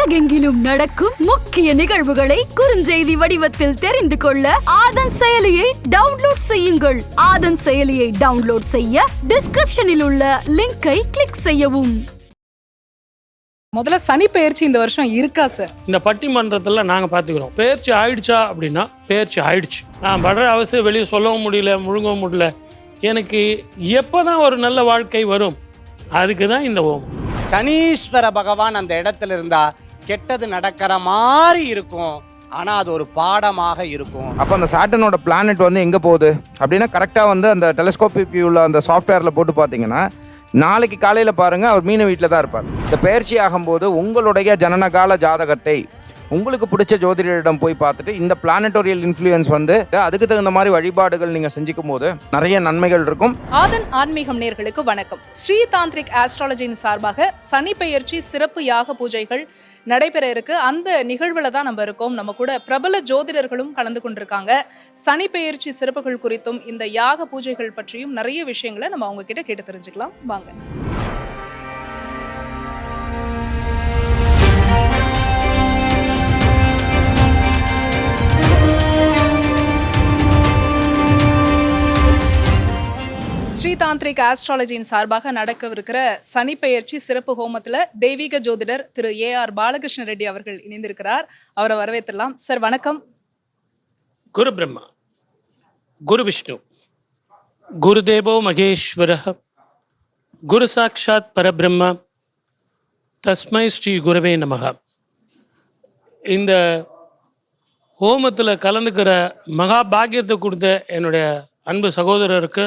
உலகெங்கிலும் நடக்கும் முக்கிய நிகழ்வுகளை குறுஞ்செய்தி வடிவத்தில் தெரிந்து கொள்ள ஆதன் செயலியை டவுன்லோட் செய்யுங்கள். ஆதன் செயலியை டவுன்லோட் செய்ய டிஸ்கிரிப்ஷனில் உள்ள லிங்கை கிளிக் செய்யவும். முதல்ல சனி பெயர்ச்சி இந்த வருஷம் இருக்கா சார் இந்த பட்டிமன்றத்தில் நாங்கள் பார்த்துக்கிறோம் பேர்ச்சி ஆயிடுச்சா அப்படின்னா பேர்ச்சி ஆயிடுச்சு. நான் படுற அவசியம் வெளியே சொல்லவும் முடியல முழுங்கவும் முடியல. எனக்கு எப்போ தான் ஒரு நல்ல வாழ்க்கை வரும் அதுக்கு தான் இந்த ஓம். சனீஸ்வர பகவான் அந்த இடத்துல இருந்தா கெட்டது நடக்கிற மாதிரி இருக்கும். ஆனா அது ஒரு பாடமாக இருக்கும். அப்போ அந்த சாட்டனோட பிளானட் வந்து எங்கே போகுது? அப்படின்னா கரெக்டாக வந்து அந்த டெலஸ்கோப் உள்ள அந்த சாஃப்ட்வேரில் போட்டு பார்த்தீங்கன்னா நாளைக்கு காலையில் பாருங்கள் அவர் மீன வீட்டில் தான் இருப்பார். இந்த பயிற்சி ஆகும்போது உங்களுடைய ஜனனகால ஜாதகத்தை உங்களுக்கு பிடிச்ச ஜோதிடரிடம் போய் பார்த்துட்டு இந்த பிளானட்டோரியல் இன்ஃப்ளூயன்ஸ் வந்து அதுக்கு தகுந்த மாதிரி வழிபாடுகள் நீங்கள் செஞ்சுக்கும் போது நிறைய நன்மைகள் இருக்கும். ஆதன் ஆன்மீகம் நேர்களுக்கு வணக்கம். ஸ்ரீ தாந்திரிக் ஆஸ்ட்ராலஜியின் சார்பாக சனி பெயர்ச்சி சிறப்பு யாக பூஜைகள் நடைபெற இருக்கு. அந்த நிகழ்வுல தான் நம்ம இருக்கோம். நம்ம கூட பிரபல ஜோதிடர்களும் கலந்து கொண்டிருக்காங்க. சனி பெயர்ச்சி சிறப்புகள் குறித்தும் இந்த யாக பூஜைகள் பற்றியும் நிறைய விஷயங்களை நம்ம அவங்க கிட்ட கேட்டு தெரிஞ்சுக்கலாம். வாங்க. ஸ்ரீதாந்திரிக் ஆஸ்ட்ராலஜியின் சார்பாக நடக்கவிருக்கிற சனி பெயர்ச்சி சிறப்பு ஹோமத்தில் தெய்வீக ஜோதிடர் திரு ஏ ஆர் பாலகிருஷ்ண ரெட்டி அவர்கள் இணைந்திருக்கிறார். அவரை வரவேற்றலாம். சார் வணக்கம். குரு பிரம்மா குரு விஷ்ணு குருதேவோ மகேஸ்வர குரு சாட்சாத் பரபிரம்ம தஸ்மை ஸ்ரீ குருவே நமக. இந்த ஹோமத்தில் கலந்துக்கிற மகா பாக்கியத்தை கொடுத்த என்னுடைய அன்பு சகோதரருக்கு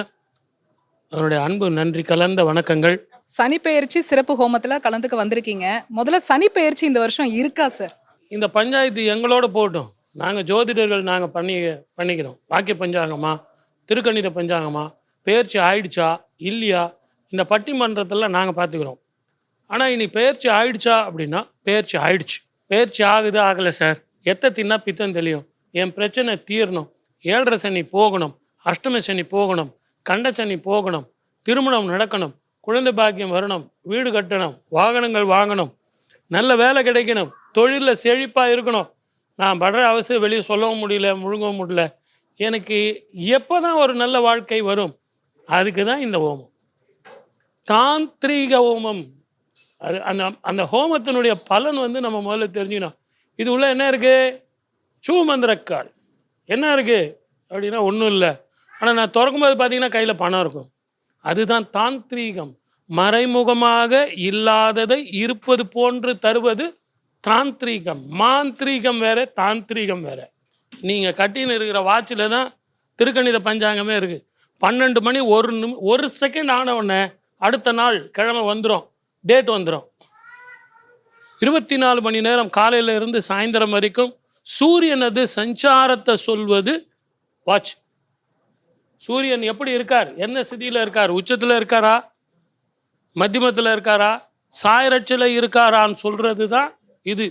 என்னுடைய அன்பு நன்றி கலந்த வணக்கங்கள். சனி பெயர்ச்சி சிறப்பு ஹோமத்துல கலந்துக்க வந்திருக்கீங்க. முதல்ல சனி பெயர்ச்சி இந்த வருஷம் இருக்கா சார் இந்த பஞ்சாயத்து எங்களோட போகட்டும். நாங்கள் ஜோதிடர்கள் நாங்கள் பண்ணி பண்ணிக்கிறோம். வாக்கிய பஞ்சாங்கமா திருக்கணித பஞ்சாங்கமா பெயர்ச்சி ஆயிடுச்சா இல்லையா இந்த பட்டிமன்றத்தில் நாங்கள் பார்த்துக்கிறோம். ஆனால் இனி பெயர்ச்சி ஆயிடுச்சா அப்படின்னா பெயர்ச்சி ஆயிடுச்சு. பெயர்ச்சி ஆகுது ஆகலை சார் எத்த தின்னா பித்தம் தெரியும் என் பிரச்சனை தீரணும். ஏழரை சனி போகணும். அஷ்டம சனி போகணும். கண்டச்சனி போகணும் திருமணம் நடக்கணும் குழந்தை பாக்கியம் வரணும் வீடு கட்டணும் வாகனங்கள் வாங்கணும் நல்ல வேலை கிடைக்கணும் தொழிலில் செழிப்பாக இருக்கணும். நான் படுற அவசியம் வெளியே சொல்லவும் முடியல முழுங்கவும் முடியல. எனக்கு எப்போ தான் ஒரு நல்ல வாழ்க்கை வரும் அதுக்கு தான் இந்த ஹோமம். தாந்திரீக ஹோமம். அது அந்த அந்த ஹோமத்தினுடைய பலன் வந்து நம்ம முதல்ல தெரிஞ்சுக்கணும். இது உள்ள என்ன இருக்குது சூமந்திரக்கால். என்ன இருக்குது அப்படின்னா ஒன்றும் இல்லை. ஆனால் நான் திறக்கும்போது பார்த்தீங்கன்னா கையில் பணம் இருக்கும். அதுதான் தாந்திரீகம். மறைமுகமாக இல்லாததை இருப்பது போன்று தருவது தாந்திரீகம். மாந்திரீகம் வேற தாந்திரீகம் வேற. நீங்கள் கட்டின்னு இருக்கிற வாட்சில் தான் திருக்கணித பஞ்சாங்கமே இருக்குது பன்னெண்டு மணி ஒரு நிமி ஒரு செகண்ட் ஆன உடனே அடுத்த நாள் கிழமை வந்துடும் டேட் வந்துடும் இருபத்தி நாலு மணி நேரம் காலையில இருந்து சாயந்தரம் வரைக்கும் சூரியனது சஞ்சாரத்தை சொல்வது வாட்ச். சூரியன் எப்படி இருக்கார்? என்ன ஸ்திதியில் இருக்கார்? உச்சத்தில் இருக்காரா? மத்தியமத்தில் இருக்காரா? சாயரட்சியில் இருக்காரான்னு சொல்கிறது தான் இது.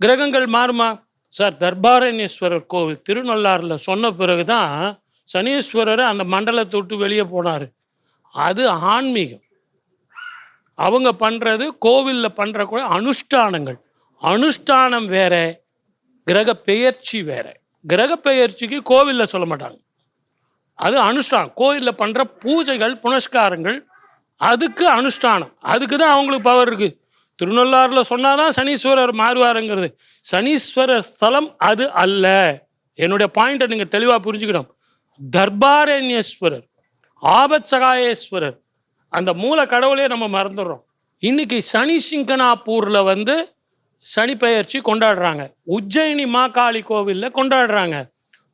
கிரகங்கள் மாறுமா? சார் தர்பாரண்யேஸ்வரர் கோவில் திருநள்ளாறில் சொன்ன பிறகு தான் சனீஸ்வரர் அந்த மண்டலத்தை விட்டு வெளியே போனார். அது ஆன்மீகம். அவங்க பண்ணுறது கோவிலில் பண்ணுற கூட அனுஷ்டானங்கள். அனுஷ்டானம் வேற கிரக பெயர்ச்சி வேற. கிரக பெயர்ச்சிக்கு கோவிலில் சொல்ல மாட்டாங்க. அது அனுஷ்டானம். கோயிலில் பண்ணுற பூஜைகள் புனஸ்காரங்கள் அதுக்கு அனுஷ்டானம். அதுக்கு தான் அவங்களுக்கு பவர் இருக்குது திருநள்ளாறில் சொன்னாதான் சனீஸ்வரர் மாறுவாருங்கிறது. சனீஸ்வரர் ஸ்தலம் அது அல்ல. என்னுடைய பாயிண்ட்டை நீங்கள் தெளிவாக புரிஞ்சுக்கணும். தர்பாரண்யேஸ்வரர் ஆபத்சகாயேஸ்வரர் அந்த மூல கடவுளே நம்ம மறந்துடுறோம். இன்னைக்கு சனி சிங்கனாப்பூரில் வந்து சனி பெயர்ச்சி கொண்டாடுறாங்க. உஜ்ஜயினி மாகாளி கோவிலில் கொண்டாடுறாங்க.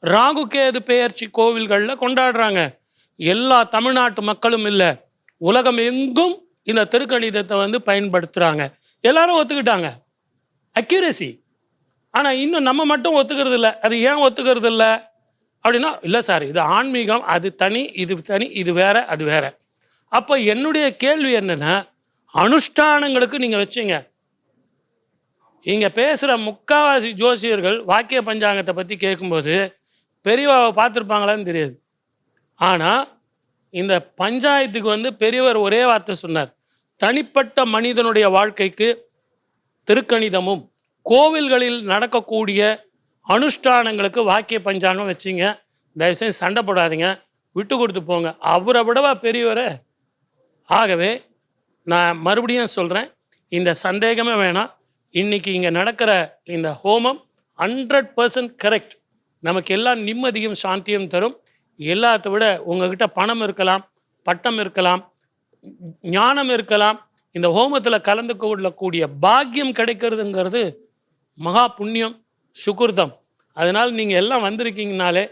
ராகுகேது பெயர்ச்சி கோவில்களில் கொண்டாடுறாங்க. எல்லா தமிழ்நாட்டு மக்களும் இல்லை. உலகம் எங்கும் இந்த திருக்கணிதத்தை வந்து பயன்படுத்துகிறாங்க எல்லாரும் ஒத்துக்கிட்டாங்க. அக்யூரசி ஆனால் இன்னும் நம்ம மட்டும் ஒத்துக்கிறது இல்லை. அது ஏன் ஒத்துக்கிறது இல்லை? அப்படின்னா இல்லை சார் இது ஆன்மீகம் அது தனி இது தனி இது வேற அது வேற. அப்போ என்னுடைய கேள்வி என்னன்னா அனுஷ்டானங்களுக்கு நீங்கள் வச்சுங்க. இங்கே பேசுகிற முக்காவாசி ஜோசியர்கள் வாக்கிய பஞ்சாங்கத்தை பற்றி கேட்கும்போது பெரியவாவை பார்த்துருப்பாங்களான்னு தெரியாது. ஆனால் இந்த பஞ்சாயத்துக்கு வந்து பெரியவர் ஒரே வார்த்தை சொன்னார். தனிப்பட்ட மனிதனுடைய வாழ்க்கைக்கு திருக்கணிதமும் கோவில்களில் நடக்கக்கூடிய அனுஷ்டானங்களுக்கு வாக்கிய பஞ்சாங்கம் வச்சிங்க. தயவுசெய்து சண்டை போடாதீங்க. விட்டு கொடுத்து போங்க. அவரை விடவா பெரியவரே? ஆகவே நான் மறுபடியும் சொல்கிறேன் இந்த சந்தேகமே வேணாம். இன்னைக்கு இங்கே நடக்கிற இந்த ஹோமம் ஹண்ட்ரட் பர்சன்ட் கரெக்ட் நமக்கு எல்லாம் நிம்மதியும் சாந்தியும் தரும். எல்லாத்த விட உங்ககிட்ட பணம் இருக்கலாம் பட்டம் இருக்கலாம் ஞானம் இருக்கலாம். இந்த ஹோமத்தில் கலந்து கொள்ளக்கூடிய பாக்கியம் கிடைக்கிறதுங்கிறது மகா புண்ணியம் சுகுர்தம். அதனால் நீங்கள் எல்லாம் வந்திருக்கீங்கனாலே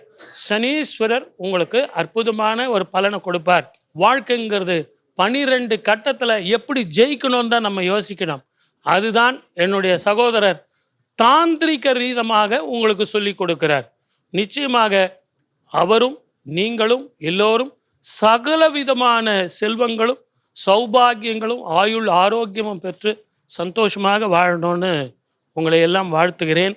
சனீஸ்வரர் உங்களுக்கு அற்புதமான ஒரு பலனை கொடுப்பார். வாழ்க்கைங்கிறது பனிரெண்டு கட்டத்தில் எப்படி ஜெயிக்கணும்னு தான் நம்ம யோசிக்கணும். அதுதான் என்னுடைய சகோதரர் தாந்திரிக ரீதமாக உங்களுக்கு சொல்லி கொடுக்கிறார். நிச்சயமாக அவரும் நீங்களும் எல்லோரும் சகல விதமான செல்வங்களும் சௌபாகியங்களும் ஆயுள் ஆரோக்கியமும் பெற்று சந்தோஷமாக வாழணும்னு உங்களை எல்லாம் வாழ்த்துகிறேன்.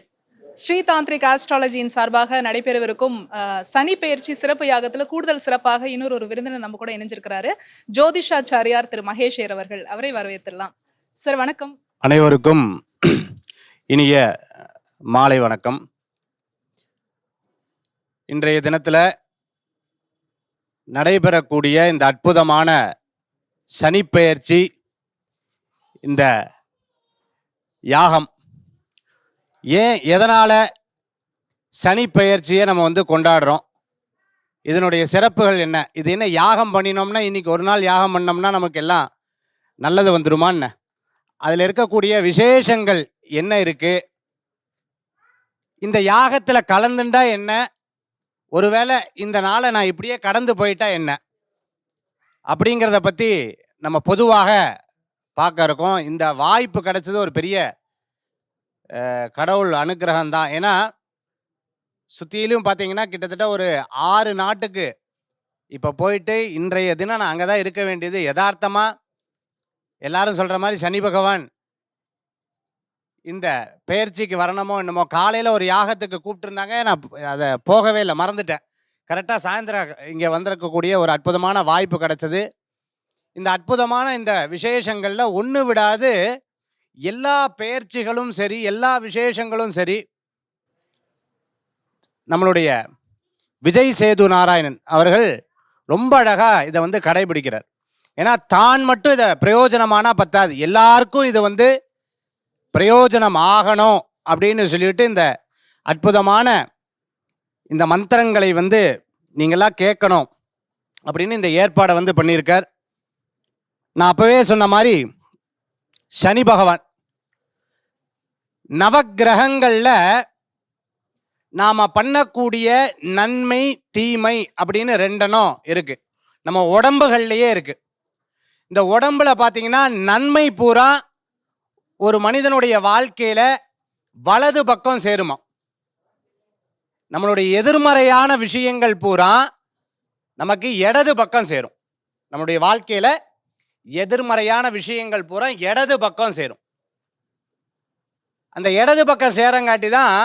ஸ்ரீ தாந்திரிக் ஆஸ்ட்ராலஜியின் சார்பாக நடைபெறவிருக்கும் சனி பெயர்ச்சி சிறப்பு யாகத்துல கூடுதல் சிறப்பாக இன்னொரு ஒரு விருந்தினர் நம்ம கூட இணைஞ்சிருக்கிறாரு ஜோதிஷாச்சாரியார் திரு மகேஷேர் அவர்கள். அவரை வரவேற்றுலாம் சார் வணக்கம். அனைவருக்கும் இனிய மாலை வணக்கம். இன்றைய தினத்தில் நடைபெறக்கூடிய இந்த அற்புதமான சனிப்பெயர்ச்சி இந்த யாகம். ஏன் எதனால் சனிப்பெயர்ச்சியை நம்ம வந்து கொண்டாடுறோம்? இதனுடைய சிறப்புகள் என்ன? இது என்ன யாகம் பண்ணினோம்னா இன்றைக்கி ஒரு நாள் யாகம் பண்ணோம்னா நமக்கு எல்லாம் நல்லது வந்துருமான்னு அதில் இருக்கக்கூடிய விசேஷங்கள் என்ன இருக்குது இந்த யாகத்தில் கலந்துண்டா என்ன? ஒருவேளை இந்த நாளை நான் இப்படியே கடந்து போயிட்டா என்ன? அப்படிங்கிறத பற்றி நம்ம பொதுவாக பார்க்க இருக்கோம். இந்த வாய்ப்பு கிடைச்சது ஒரு பெரிய கடவுள் அனுக்கிரகம் தான். ஏன்னா சுற்றிலும் பார்த்தீங்கன்னா கிட்டத்தட்ட ஒரு ஆறு நாட்டுக்கு இப்போ போயிட்டு இன்றைய தினம் நான் அங்கே தான் இருக்க வேண்டியது. யதார்த்தமாக எல்லாரும் சொல்கிற மாதிரி சனி பகவான் இந்த பெயர்ச்சிக்கு வரணுமோ என்னமோ காலையில் ஒரு யாகத்துக்கு கூப்பிட்டுருந்தாங்க. நான் அதை போகவே இல்லை மறந்துட்டேன். கரெக்டாக சாயந்தரம் இங்கே வந்திருக்கக்கூடிய ஒரு அற்புதமான வாய்ப்பு கிடச்சிது. இந்த அற்புதமான இந்த விசேஷங்களில் ஒன்று விடாது எல்லா பெயர்ச்சிகளும் சரி எல்லா விசேஷங்களும் சரி நம்மளுடைய விஜய் சேது நாராயணன் அவர்கள் ரொம்ப அழகாக இதை வந்து கடைபிடிக்கிறார். ஏன்னா தான் மட்டும் இதை பிரயோஜனமானால் பத்தாது. எல்லாருக்கும் இது வந்து பிரயோஜனம் ஆகணும் அப்படின்னு சொல்லிட்டு இந்த அற்புதமான இந்த மந்திரங்களை வந்து நீங்களாம் கேட்கணும் அப்படின்னு இந்த ஏற்பாடை வந்து பண்ணியிருக்கார். நான் அப்போவே சொன்ன மாதிரி சனி பகவான் நவக்கிரகங்களில் நாம் பண்ணக்கூடிய நன்மை தீமை அப்படின்னு ரெண்டனும் இருக்குது நம்ம உடம்புகள்லையே இருக்குது இந்த உடம்புல பார்த்தீங்கன்னா நன்மை பூரா ஒரு மனிதனுடைய வாழ்க்கையில் வலது பக்கம் சேருமா? நம்மளுடைய எதிர்மறையான விஷயங்கள் பூரா நமக்கு இடது பக்கம் சேரும். நம்மளுடைய வாழ்க்கையில் எதிர்மறையான விஷயங்கள் பூரா இடது பக்கம் சேரும். அந்த இடது பக்கம் சேரங்காட்டி தான்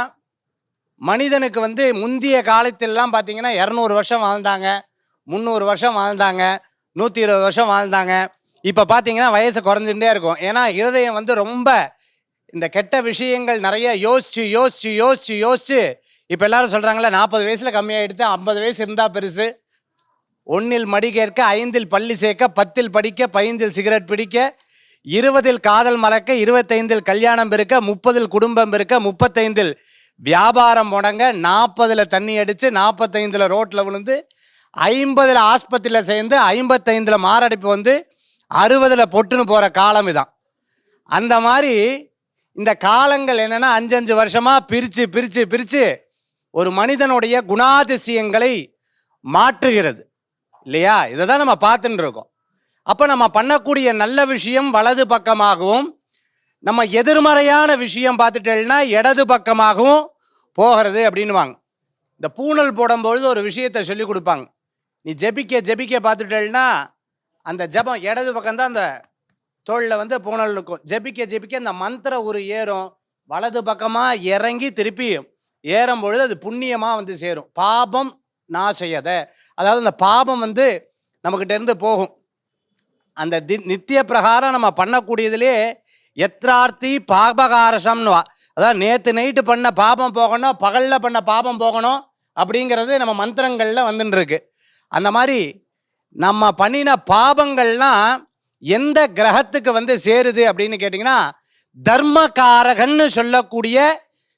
மனிதனுக்கு வந்து முந்தைய காலத்திலலாம் பார்த்தீங்கன்னா இரநூறு வருஷம் வாழ்ந்தாங்க முந்நூறு வருஷம் வாழ்ந்தாங்க நூற்றி இருபது வருஷம் வாழ்ந்தாங்க. இப்போ பார்த்தீங்கன்னா வயசு குறைஞ்சுட்டே இருக்கும். ஏன்னா இருதயம் வந்து ரொம்ப இந்த கெட்ட விஷயங்கள் நிறைய யோசிச்சு யோசிச்சு யோசிச்சு யோசிச்சு இப்போ எல்லாரும் சொல்கிறாங்களே நாற்பது வயசில் கம்மியாகிடுது ஐம்பது வயசு இருந்தால் பெருசு. ஒன்றில் மடி கேட்க ஐந்தில் பள்ளி சேர்க்க பத்தில் படிக்க பதிந்தில் சிகரெட் பிடிக்க இருபதில் காதல் மறக்க இருபத்தைந்தில் கல்யாணம் பெருக்க முப்பதில் குடும்பம் இருக்க முப்பத்தைந்தில் வியாபாரம் முடங்க நாற்பதில் தண்ணி அடித்து நாற்பத்தைந்தில் ரோட்டில் விழுந்து ஐம்பதில் ஆஸ்பத்திரியில் சேர்ந்து ஐம்பத்தைந்தில் மாரடைப்பு வந்து அறுபதில் பொட்டுன்னு போகிற காலம் இதான். அந்த மாதிரி இந்த காலங்கள் என்னென்னா அஞ்சஞ்சு வருஷமாக பிரித்து பிரித்து பிரித்து ஒரு மனிதனுடைய குணாதிசயங்களை மாற்றுகிறது. இல்லையா? இதை தான் நம்ம பார்த்துட்டு இருக்கோம். அப்போ நம்ம பண்ணக்கூடிய நல்ல விஷயம் வலது பக்கமாகவும் நம்ம எதிர்மறையான விஷயம் பார்த்துட்டேன்னா இடது பக்கமாகவும் போகிறது அப்படின்னுவாங்க. இந்த பூணல் போடும்பொழுது ஒரு விஷயத்தை சொல்லி கொடுப்பாங்க. நீ ஜெபிக்க ஜெபிக்க பார்த்துட்டேன்னா அந்த ஜெபம் இடது பக்கம்தான் அந்த தோளில் வந்து பூனல் இருக்கும். ஜெபிக்க ஜெபிக்க அந்த மந்திர ஒரு ஏறும். வலது பக்கமாக இறங்கி திருப்பி ஏறும் பொழுது அது புண்ணியமாக வந்து சேரும். பாபம் நான் செய்யத அதாவது அந்த பாபம் வந்து நம்மக்கிட்ட இருந்து போகும். அந்த தி நித்திய பிரகாரம் நம்ம பண்ணக்கூடியதிலே எத்ரார்த்தி பாபகாரசம்னுவா. அதான் நேற்று நைட்டு பண்ண பாபம் போகணும் பகலில் பண்ண பாபம் போகணும் அப்படிங்கிறது நம்ம மந்திரங்களில் வந்துட்டுருக்கு அந்த மாதிரி நம்ம பண்ணின பாபங்கள்னா எந்த கிரகத்துக்கு வந்து சேருது அப்படின்னு கேட்டிங்கன்னா தர்மகாரகன்னு சொல்லக்கூடிய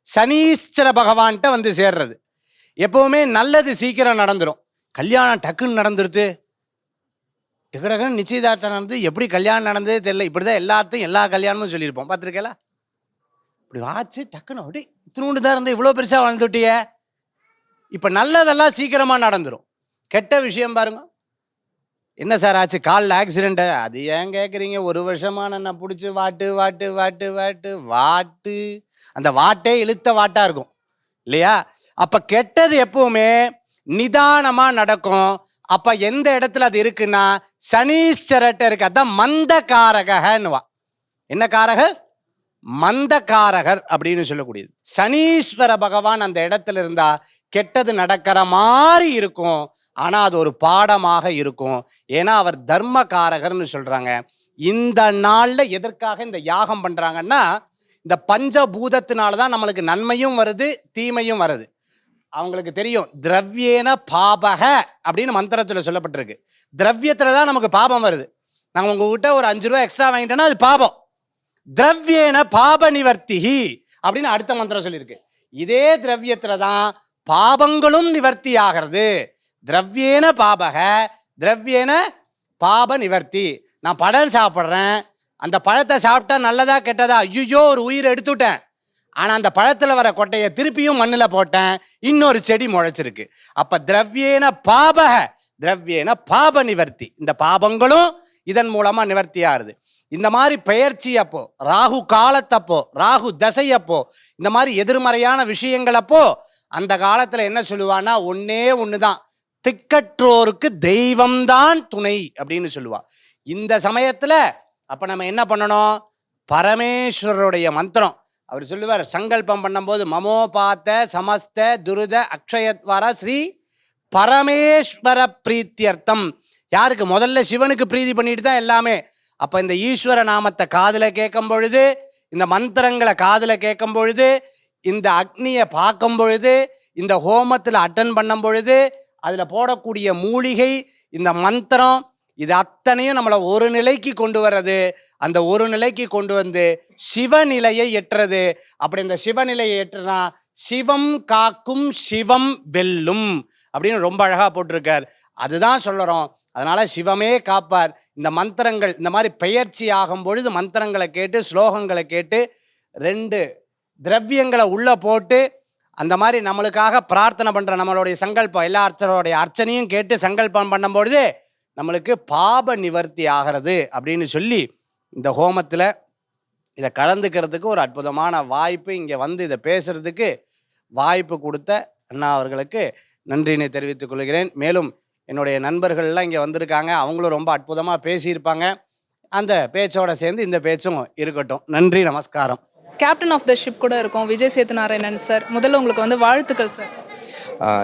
சனீஸ்வர பகவான்கிட்ட வந்து சேர்றது. எப்போவுமே நல்லது சீக்கிரம் நடந்துடும் கல்யாணம் டக்குன்னு நடந்துருது. டக்குன்னு நிச்சயதார்த்தம் நடந்து எப்படி கல்யாணம் நடந்ததே தெரியல. இப்படி தான் எல்லாத்தையும் எல்லா கல்யாணமும் சொல்லியிருப்போம். பார்த்துருக்கல? இப்படி ஆச்சு டக்குன்னு அப்படி இத்தினூண்டு தான் இருந்து இவ்வளோ பெருசாக வளர்ந்துட்டிய. இப்போ நல்லதெல்லாம் சீக்கிரமாக நடந்துரும். கெட்ட விஷயம் பாருங்கள் என்ன சார் ஆச்சு? காலில் ஆக்சிடெண்ட்டு அது ஏன் கேட்குறீங்க ஒரு வருஷமாக நான் பிடிச்சி வாட்டு வாட்டு வாட்டு வாட்டு வாட்டு. அந்த வாட்டே இழுத்த வாட்டாக இருக்கும். இல்லையா? அப்போ கெட்டது எப்பவுமே நிதானமாக நடக்கும். அப்போ எந்த இடத்துல அது இருக்குன்னா சனீஸ்வரட்ட இருக்கு. அதான் மந்தகாரகன்னுவா என்ன காரகர்? மந்தகாரகர் அப்படின்னு சொல்லக்கூடியது. சனீஸ்வர பகவான் அந்த இடத்துல இருந்தா கெட்டது நடக்கிற மாதிரி இருக்கும். ஆனால் அது ஒரு பாடமாக இருக்கும். ஏன்னா அவர் தர்மகாரகர்னு சொல்கிறாங்க இந்த நாளில் எதற்காக இந்த யாகம் பண்ணுறாங்கன்னா இந்த பஞ்சபூதத்தினால தான் நம்மளுக்கு நன்மையும் வருது தீமையும் வருது. அவங்களுக்கு தெரியும் திரவியேன பாபக அப்படின்னு மந்திரத்தில் சொல்லப்பட்டிருக்கு. திரவியத்தில் தான் நமக்கு பாபம் வருது. நாங்கள் உங்ககிட்ட ஒரு அஞ்சு ரூபா எக்ஸ்ட்ரா வாங்கிட்டோன்னா அது பாபம். திரவியேன பாப நிவர்த்திஹி அப்படின்னு அடுத்த மந்திரம் சொல்லியிருக்கு. இதே திரவியத்தில் தான் பாபங்களும் நிவர்த்தி ஆகிறது. திரவியேன பாபக திரவியேன பாப நிவர்த்தி. நான் பழம் சாப்பிட்றேன். அந்த பழத்தை சாப்பிட்டா நல்லதா கெட்டதா? ஐயோ ஒரு உயிர் எடுத்துட்டேன். ஆனால் அந்த பழத்தில் வர கொட்டையை திருப்பியும் மண்ணில் போட்டேன். இன்னொரு செடி முளைச்சிருக்கு. அப்போ திரவியேன பாபக திரவியேன பாப நிவர்த்தி. இந்த பாபங்களும் இதன் மூலமாக நிவர்த்தி ஆகுது. இந்த மாதிரி பெயர்ச்சி அப்போ ராகு காலத்தப்போ ராகு தசையப்போ இந்த மாதிரி எதிர்மறையான விஷயங்களப்போ அந்த காலத்தில் என்ன சொல்லுவான்னா ஒன்னே ஒன்று தான் திக்கற்றோருக்கு தெய்வம்தான் துணை அப்படின்னு சொல்லுவா. இந்த சமயத்தில் அப்போ நம்ம என்ன பண்ணணும்? பரமேஸ்வரருடைய மந்திரம். அவர் சொல்லுவார் சங்கல்பம் பண்ணும்போது மமோ பார்த்த சமஸ்த துருத அக்ஷயத்வாரா ஸ்ரீ பரமேஸ்வர பிரீத்தியர்த்தம். யாருக்கு? முதல்ல சிவனுக்கு பிரீதி பண்ணிட்டு தான் எல்லாமே. அப்போ இந்த ஈஸ்வர நாமத்தை காதில் கேட்கும் பொழுது இந்த மந்திரங்களை காதில் கேட்கும் பொழுது இந்த அக்னியை பார்க்கும் பொழுது இந்த ஹோமத்தில் அட்டன் பண்ணும் பொழுது அதில் போடக்கூடிய மூலிகை இந்த மந்திரம் இது அத்தனையும் நம்மளை ஒரு நிலைக்கு கொண்டு வர்றது. அந்த ஒரு நிலைக்கு கொண்டு வந்து சிவநிலையை எட்டுறது. அப்படி இந்த சிவநிலையை எட்டுனா சிவம் காக்கும் சிவம் வெல்லும் அப்படின்னு ரொம்ப அழகாக போட்டிருக்கார். அதுதான் சொல்லுறோம். அதனால் சிவமே காப்பார். இந்த மந்திரங்கள் இந்த மாதிரி பெயர்ச்சி ஆகும் பொழுது மந்திரங்களை கேட்டு ஸ்லோகங்களை கேட்டு ரெண்டு திரவியங்களை உள்ளே போட்டு அந்த மாதிரி நம்மளுக்காக பிரார்த்தனை பண்ணுற நம்மளுடைய சங்கல்பம் எல்லா அர்ச்சனோடைய அர்ச்சனையும் கேட்டு சங்கல்பம் பண்ணும்பொழுது நம்மளுக்கு பாப நிவர்த்தி ஆகிறது அப்படின்னு சொல்லி இந்த ஹோமத்தில் இதை கலந்துக்கிறதுக்கு ஒரு அற்புதமான வாய்ப்பு இங்கே வந்து இதை பேசுகிறதுக்கு வாய்ப்பு கொடுத்த அண்ணா அவர்களுக்கு நன்றினை தெரிவித்துக் கொள்கிறேன். மேலும் என்னுடைய நண்பர்கள்லாம் இங்கே வந்திருக்காங்க. அவங்களும் ரொம்ப அற்புதமாக பேசியிருப்பாங்க. அந்த பேச்சோட சேர்ந்து இந்த பேச்சும் இருக்கட்டும். நன்றி நமஸ்காரம். கேப்டன் ஆஃப் த ஷிப் கூட இருக்கும். விஜய் சேத்துநாராயணன் சார் முதல்ல உங்களுக்கு வந்து வாழ்த்துக்கள் சார்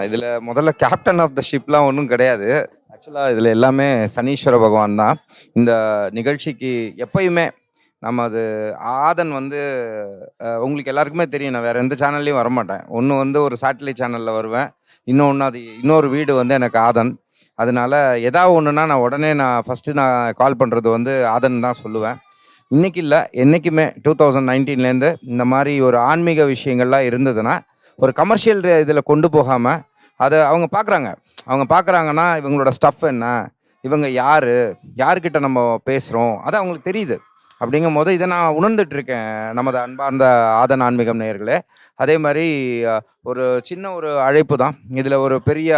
இதில் முதல்ல கேப்டன் ஆஃப் த ஷிப்லாம் ஒன்றும் கிடையாது. ஆக்சுவலாக இதில் எல்லாமே சனீஸ்வர பகவான் தான். இந்த நிகழ்ச்சிக்கு எப்பயுமே நம்ம அது ஆதன் வந்து உங்களுக்கு எல்லாருக்குமே தெரியும். நான் வேறு எந்த சேனல்லையும் வரமாட்டேன். ஒன்று வந்து ஒரு சேட்டலைட் சேனலில் வருவேன். இன்னொன்று அது இன்னொரு வீடு வந்து எனக்கு ஆதன். அதனால ஏதாவது ஒன்றுனா நான் உடனே நான் ஃபஸ்ட்டு நான் கால் பண்ணுறது வந்து ஆதன் தான் சொல்லுவேன். இன்றைக்கி இல்லை என்றைக்குமே டூ தௌசண்ட் நைன்டீன்லேருந்து இந்த மாதிரி ஒரு ஆன்மீக விஷயங்கள்லாம் இருந்ததுன்னா ஒரு கமர்ஷியல் இதில் கொண்டு போகாமல் அதை அவங்க பார்க்குறாங்க அவங்க பார்க்குறாங்கன்னா இவங்களோட ஸ்டஃப் என்ன இவங்க யார் யார்கிட்ட நம்ம பேசுகிறோம் அது அவங்களுக்கு தெரியுது. அப்படிங்கும் போது இதை நான் உணர்ந்துட்டு இருக்கேன் நமது அன்பார்ந்த ஆதன் ஆன்மீகம் நேயர்களே. அதே மாதிரி ஒரு சின்ன ஒரு அழைப்பு தான். இதில் ஒரு பெரிய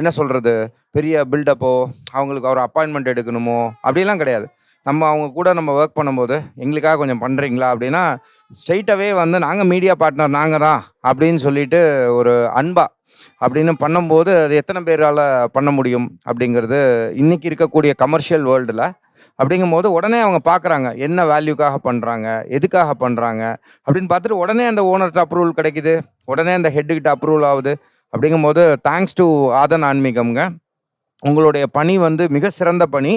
என்ன சொல்கிறது பெரிய பில்டப்போ அவங்களுக்கு ஒரு அப்பாயின்மெண்ட் எடுக்கணுமோ அப்படிலாம் கிடையாது. நம்ம அவங்க கூட நம்ம ஒர்க் பண்ணும்போது எங்களுக்காக கொஞ்சம் பண்ணுறீங்களா அப்படின்னா ஸ்ட்ரைட்டாகவே வந்து நாங்கள் மீடியா பார்ட்னர் நாங்கள் தான் அப்படின்னு சொல்லிட்டு ஒரு அன்பா அப்படின்னு பண்ணும்போது அது எத்தனை பேரால் பண்ண முடியும் அப்படிங்கிறது இன்னைக்கு இருக்கக்கூடிய கமர்ஷியல் வேர்ல்டில் அப்படிங்கும்போது உடனே அவங்க பார்க்குறாங்க என்ன வேல்யூக்காக பண்ணுறாங்க எதுக்காக பண்ணுறாங்க அப்படின்னு பார்த்துட்டு உடனே அந்த ஓனர்கிட்ட அப்ரூவல் கிடைக்குது. உடனே அந்த ஹெட்டுக்கிட்ட அப்ரூவல் ஆகுது. அப்படிங்கும்போது தேங்க்ஸ் டு ஆதன் ஆன்மீகம்ங்க உங்களுடைய பணி வந்து மிக சிறந்த பணி.